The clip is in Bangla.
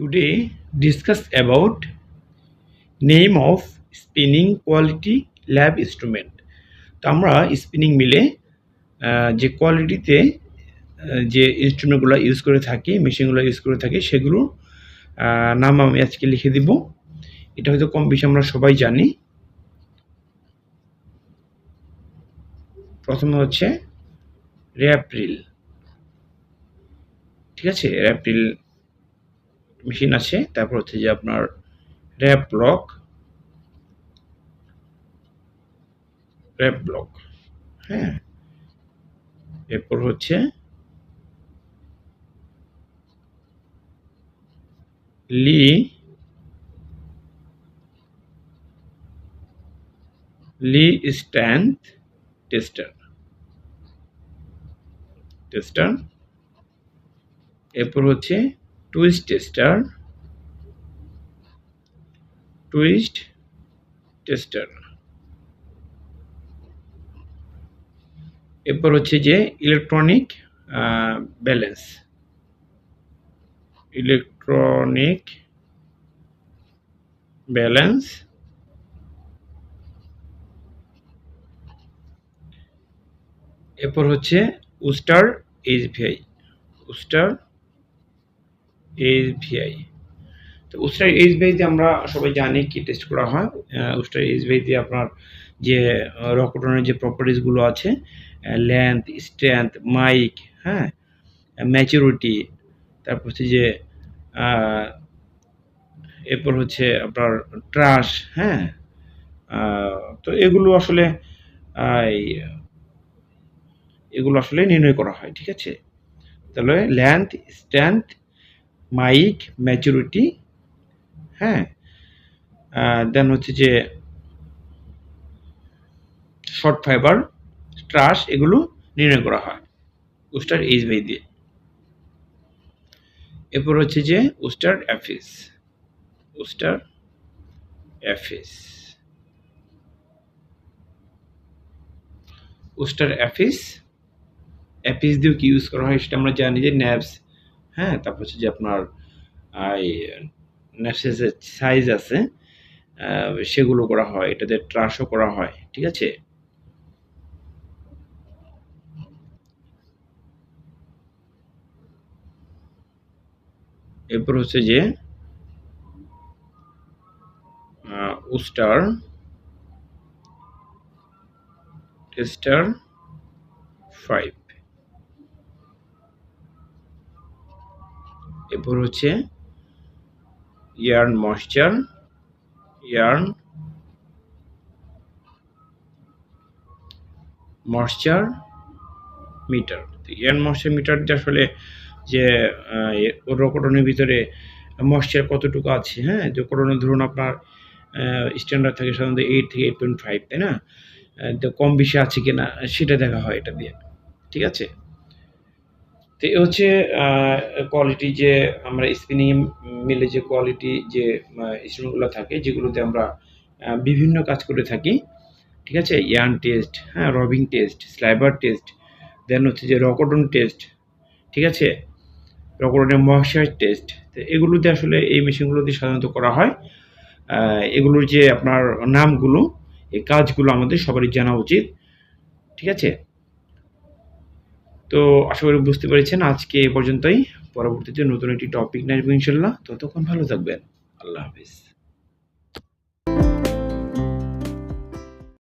Today discuss about name of spinning quality lab instrument. তো আমরা স্পিনিং মিলে যে কোয়ালিটিতে যে ইনস্ট্রুমেন্টগুলো ইউজ করে থাকি মেশিনগুলো ইউজ করে থাকি, সেগুলো নাম আমি আজকে লিখে দিব। এটা হয়তো কম বেশি আমরা সবাই জানি। প্রথমে হচ্ছে র্যাপ্রিল ঠিক আছে? র্যাপ্রিল মেশিন আছে, তারপর হচ্ছে যে আপনার র্যাপ ব্লক র্যাপ ব্লক হ্যাঁ। এরপর হচ্ছে lea lea stand tester. Tester. এরপর হচ্ছে টুইস্ট টেস্টার টুইস্ট টেস্টার এরপর হচ্ছে যে ইলেকট্রনিক ব্যালেন্স ইলেকট্রনিক ব্যালেন্স এরপর হচ্ছে উস্টার এইচভিআই উস্টার এইচভিআই তো উস্টার এইচভিআইতে আমরা সবাই জানি কি টেস্ট করা হয়। উস্টার এইচভিআইতে আপনার যে রকটনের যে প্রপার্টিসগুলো আছে লেন্থ স্ট্রেংথ মাইক হ্যাঁ ম্যাচুরিটি তারপর হচ্ছে যে এরপর হচ্ছে আপনার ট্রাশ হ্যাঁ তো এগুলো আসলে এগুলো আসলে নির্ণয় করা হয়, ঠিক আছে? তাহলে লেন্থ স্ট্রেংথ মাইক ম্যাচুরিটি হ্যাঁ? দেন হচ্ছে যে শর্ট ফাইবার ট্রাশ এগুলো নির্ণয় করা হয়। উস্টার এইচ বাই দিয়ে। এরপর হচ্ছে যে উস্টার অ্যাফিস উস্টার অ্যাফিস উস্টার অ্যাফিস অ্যাফিস দিয়েও কি ইউজ করা হয় সেটা আমরা জানি যে ন্যাপস হ্যাঁ তারপর হচ্ছে যে আপনার ন্যাপসের যে সাইজ আছে সেগুলো করা হয়, এটাতে ট্রাশও করা হয়, ঠিক আছে? এরপর হচ্ছে যে উস্টার টেস্টার ফাইভ এরপর হচ্ছে yarn moisture yarn moisture meter yarn moisture মিটারটা আসলে যে রকটনের ভিতরে ময়শ্চার কতটুকু আছে হ্যাঁ? যে করোনা ধরুন আপনার স্ট্যান্ডার্ড থাকে সাধারণত এইট থেকে এইট পয়েন্ট ফাইভ তাই না? তো কম বেশি আছে কিনা সেটা দেখা হয় এটা দিয়ে, ঠিক আছে? তো এ হচ্ছে কোয়ালিটি যে আমরা স্পিনিং মিলে যে কোয়ালিটি যে ইনস্ট্রুমেন্টগুলো থাকে, যেগুলোতে আমরা বিভিন্ন কাজ করে থাকি, ঠিক আছে? ইয়ার্ন টেস্ট হ্যাঁ রবিং টেস্ট স্লাইবার টেস্ট দেন হচ্ছে যে রকটন টেস্ট ঠিক আছে? রকটনের মহাশয় টেস্ট তো এগুলোতে আসলে এই মেশিনগুলোতে সাধারণত করা হয়। এগুলোর যে আপনার নামগুলো, এই কাজগুলো আমাদের সবারই জানা উচিত, ঠিক আছে? তো আশা করি বুঝতে পেরেছেন, আজকে এ পর্যন্তই। পরবর্তীতে নতুন একটি টপিক নিয়ে আসব ইনশাল্লাহ ততক্ষণ ভালো থাকবেন। আল্লাহ হাফিজ।